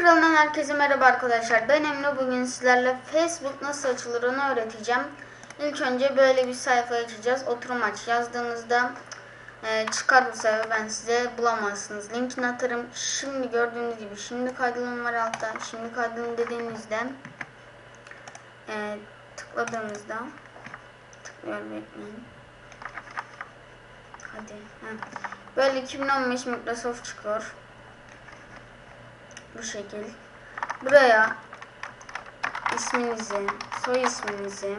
kanalından herkese merhaba arkadaşlar. Ben Emre. Bugün sizlerle Facebook nasıl açılır onu öğreteceğim. İlk önce böyle bir sayfa açacağız. Oturum aç yazdığınızda e, çıkar bu sayfa. Ben size bulamazsınız. Linkini atarım. Şimdi gördüğünüz gibi şimdi kaydolun var altta. Şimdi kaydolun dediğinizde e, tıkladığınızda tıklıyor bekleyin. Hadi. Heh. Böyle 2015 Microsoft çıkıyor. Bu şekil. Buraya isminizi, soy isminizi,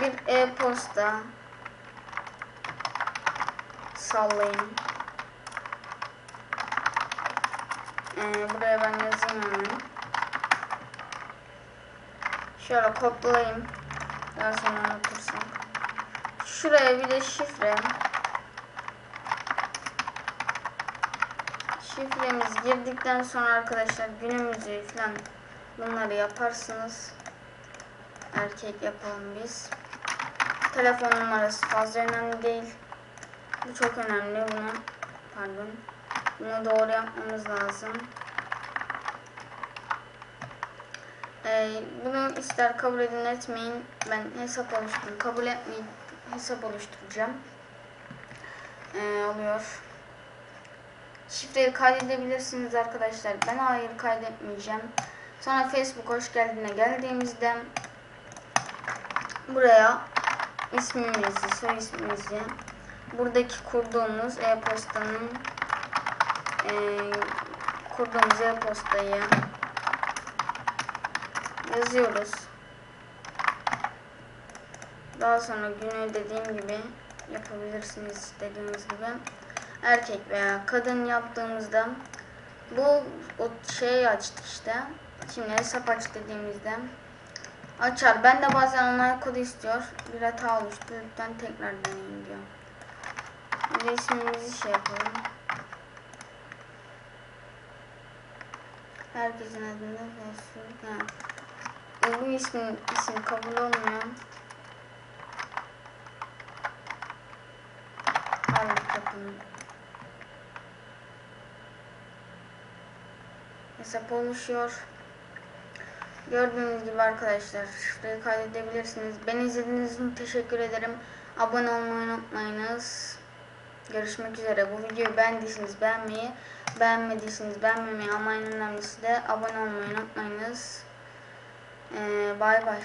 bir e-posta sallayın. Ee, buraya ben yazayım hemen. Şöyle kopyalayayım. Daha sonra unutursam. Şuraya bir de şifre. Şifremiz girdikten sonra arkadaşlar günümüzü falan bunları yaparsınız. Erkek yapalım biz. Telefon numarası fazla önemli değil. Bu çok önemli. Bunu pardon. Bunu doğru yapmamız lazım. Ee, bunu ister kabul edin etmeyin. Ben hesap oluşturdum. Kabul etmeyin. Hesap oluşturacağım. Ee, oluyor. Şifreyi kaydedebilirsiniz arkadaşlar. Ben hayır kaydetmeyeceğim. Sonra Facebook hoş geldine geldiğimizde buraya ismimizi, soy ismimizi, buradaki kurduğumuz e-postanın e, kurduğumuz e-postayı yazıyoruz. Daha sonra günü dediğim gibi yapabilirsiniz dediğiniz gibi erkek veya kadın yaptığımızda bu o şeyi açtı işte. Şimdi hesap aç dediğimizde açar. Ben de bazen onay kodu istiyor. Bir hata oluştu. Lütfen tekrar deneyin diyor. İsmimizi şey yapalım. Herkesin adında Facebook. Ha. Bu ismin isim kabul olmuyor. Hayır kapının. Hesap oluşuyor. Gördüğünüz gibi arkadaşlar şifreyi kaydedebilirsiniz. Beni izlediğiniz için teşekkür ederim. Abone olmayı unutmayınız. Görüşmek üzere. Bu videoyu beğendiyseniz beğenmeyi, beğenmediyseniz beğenmemeyi ama en önemlisi de abone olmayı unutmayınız. Ee, bay bay.